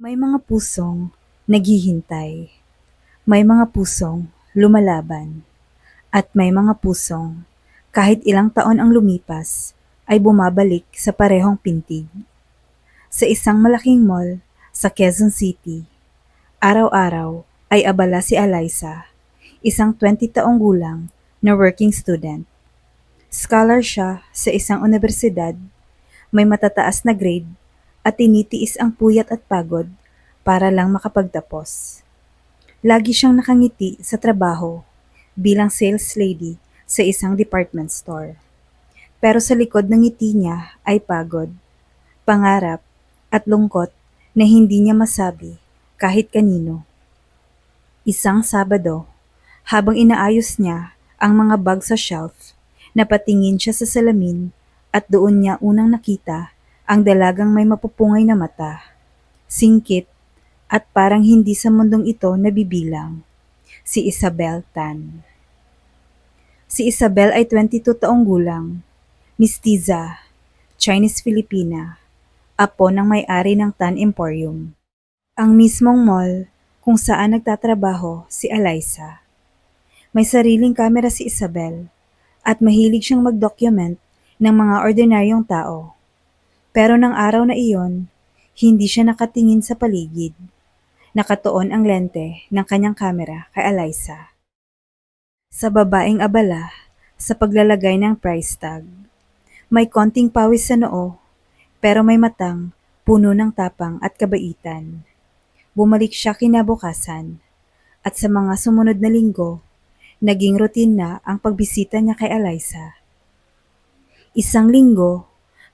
May mga pusong naghihintay. May mga pusong lumalaban. At may mga pusong kahit ilang taon ang lumipas ay bumabalik sa parehong pintig. Sa isang malaking mall sa Quezon City, araw-araw ay abala si Eliza, isang 20 taong gulang na working student. Scholar siya sa isang universidad, may matataas na grade at tinitiis ang puyat at pagod para lang makapagtapos. Lagi siyang nakangiti sa trabaho bilang sales lady sa isang department store. Pero sa likod ng ngiti niya ay pagod, pangarap at lungkot na hindi niya masabi kahit kanino. Isang Sabado, habang inaayos niya ang mga bag sa shelf, napatingin siya sa salamin at doon niya unang nakita ang dalagang may mapupungay na mata, singkit at parang hindi sa mundong ito nabibilang, si Isabel Tan. Si Isabel ay 22 taong gulang, mistiza, Chinese-Filipina, apo ng may-ari ng Tan Emporium. Ang mismong mall kung saan nagtatrabaho si Eliza. May sariling kamera si Isabel at mahilig siyang mag-document ng mga ordinaryong tao. Pero ng araw na iyon, hindi siya nakatingin sa paligid. Nakatuon ang lente ng kanyang kamera kay Eliza. Sa babaeng abala sa paglalagay ng price tag. May konting pawis sa noo, pero may matang puno ng tapang at kabaitan. Bumalik siya kinabukasan, at sa mga sumunod na linggo, naging routine na ang pagbisita niya kay Eliza. Isang linggo,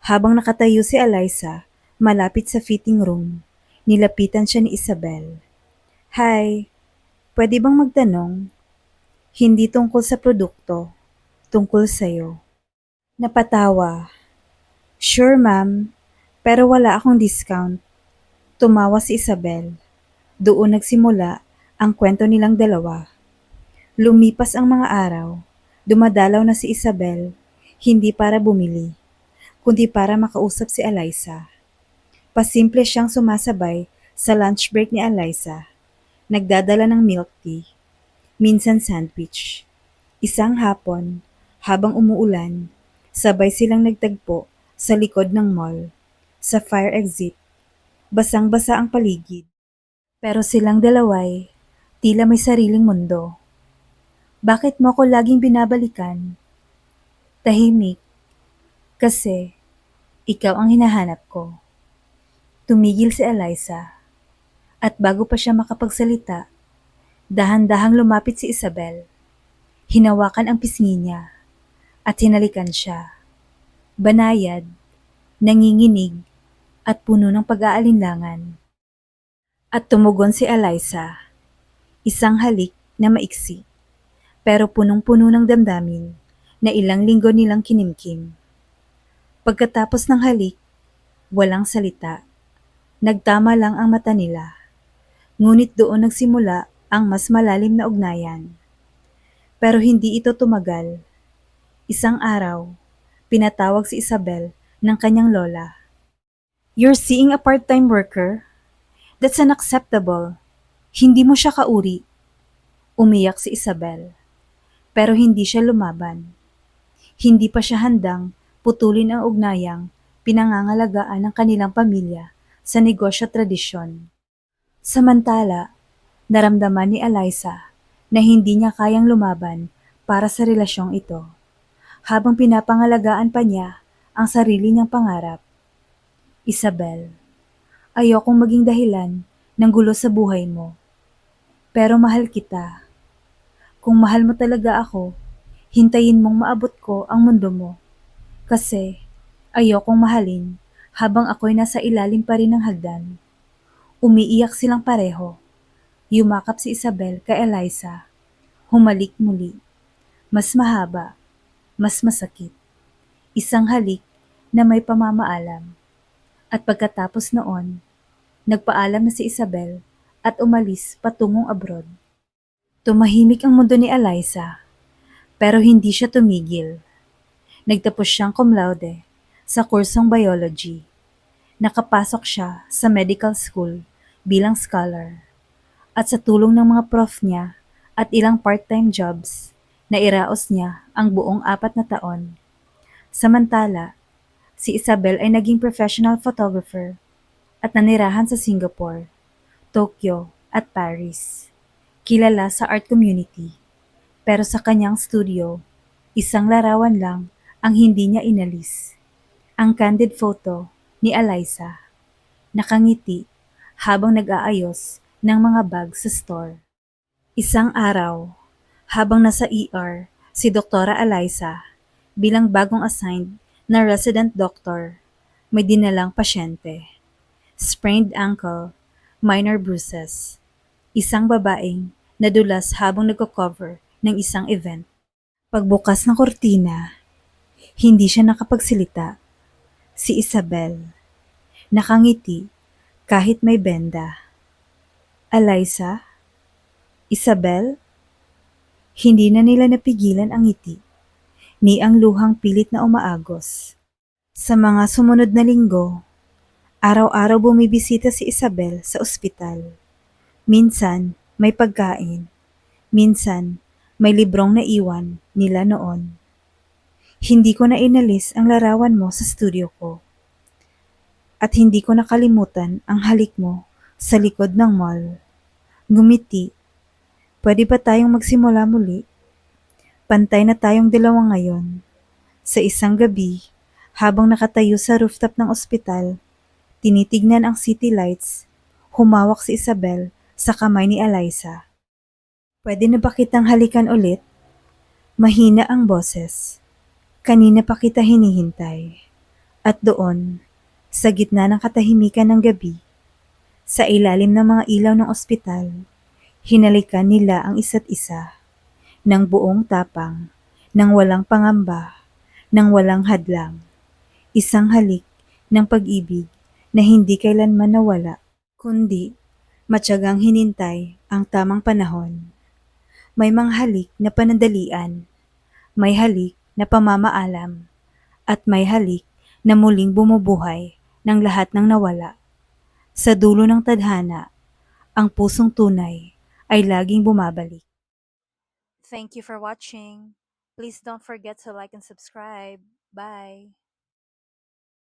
habang nakatayo si Eliza malapit sa fitting room, nilapitan siya ni Isabel. Hi, pwede bang magtanong? Hindi tungkol sa produkto, tungkol sa'yo. Napatawa. Sure ma'am, pero wala akong discount. Tumawa si Isabel. Doon nagsimula ang kwento nilang dalawa. Lumipas ang mga araw, dumadalaw na si Isabel, hindi para bumili, kundi para makausap si Eliza. Pasimple siyang sumasabay sa lunch break ni Eliza. Nagdadala ng milk tea, minsan sandwich. Isang hapon, habang umuulan, sabay silang nagtagpo sa likod ng mall, sa fire exit. Basang-basa ang paligid. Pero silang dalaway, tila may sariling mundo. Bakit mo ako laging binabalikan? Tahimik. Kasi, ikaw ang hinahanap ko. Tumigil si Eliza. At bago pa siya makapagsalita, dahan-dahang lumapit si Isabel. Hinawakan ang pisngi niya at hinalikan siya. Banayad, nanginginig, at puno ng pag-aalinlangan. At tumugon si Eliza, isang halik na maiksi, pero punong-puno ng damdamin na ilang linggo nilang kinimkim. Pagkatapos ng halik, walang salita. Nagtama lang ang mata nila. Ngunit doon nagsimula ang mas malalim na ugnayan. Pero hindi ito tumagal. Isang araw, pinatawag si Isabel ng kanyang lola. You're seeing a part-time worker? That's unacceptable. Hindi mo siya kauri. Umiyak si Isabel. Pero hindi siya lumaban. Hindi pa siya handang putulin ang ugnayang pinangangalagaan ng kanilang pamilya sa negosyo tradisyon. Samantala, naramdaman ni Eliza na hindi niya kayang lumaban para sa relasyong ito, habang pinapangalagaan pa niya ang sarili niyang pangarap. Isabel, ayokong maging dahilan ng gulo sa buhay mo. Pero mahal kita. Kung mahal mo talaga ako, hintayin mong maabot ko ang mundo mo. Kasi ayokong mahalin habang ako'y nasa ilalim pa rin ng hagdan. Umiiyak silang pareho. Yumakap si Isabel kay Eliza. Humalik muli. Mas mahaba, mas masakit. Isang halik na may pamamaalam. At pagkatapos noon, nagpaalam na si Isabel at umalis patungong abroad. Tumahimik ang mundo ni Eliza, pero hindi siya tumigil. Nagtapos siyang cum laude sa kursong biology. Nakapasok siya sa medical school bilang scholar. At sa tulong ng mga prof niya at ilang part-time jobs, nairaos niya ang buong apat na taon. Samantala, si Isabel ay naging professional photographer at nanirahan sa Singapore, Tokyo at Paris. Kilala sa art community. Pero sa kanyang studio, isang larawan lang ang hindi niya inalis. Ang candid photo ni Eliza. Nakangiti habang nag-aayos ng mga bag sa store. Isang araw, habang nasa ER si Doktora Eliza bilang bagong assigned na resident doctor, may dinalang pasyente. Sprained ankle, minor bruises. Isang babaeng nadulas habang nagko-cover ng isang event. Pagbukas ng kortina, hindi siya nakapagsilita. Si Isabel, nakangiti kahit may benda. Eliza? Isabel? Hindi na nila napigilan ang ngiti, ni ang luhang pilit na umaagos. Sa mga sumunod na linggo, araw-araw bumibisita si Isabel sa ospital. Minsan, may pagkain. Minsan, may librong naiwan nila noon. Hindi ko na inalis ang larawan mo sa studio ko. At hindi ko nakalimutan ang halik mo sa likod ng mall. Gumiti. Pwede ba tayong magsimula muli? Pantay na tayong dalawa ngayon. Sa isang gabi, habang nakatayo sa rooftop ng ospital, tinitignan ang city lights, humawak si Isabel sa kamay ni Eliza. Pwede na ba kitang halikan ulit? Mahina ang boses. Kanina pa kita hinihintay. At doon, sa gitna ng katahimikan ng gabi, sa ilalim ng mga ilaw ng ospital, hinalikan nila ang isa't isa ng buong tapang, ng walang pangamba, ng walang hadlang. Isang halik ng pag-ibig na hindi kailanman nawala, kundi matyagang hinintay ang tamang panahon. May mga halik na panandalian, may halik na pamamaalam, at may halik na muling bumubuhay ng lahat ng nawala. Sa dulo ng tadhana, ang pusong tunay ay laging bumabalik. Thank you for watching. Please don't forget to like and subscribe. Bye.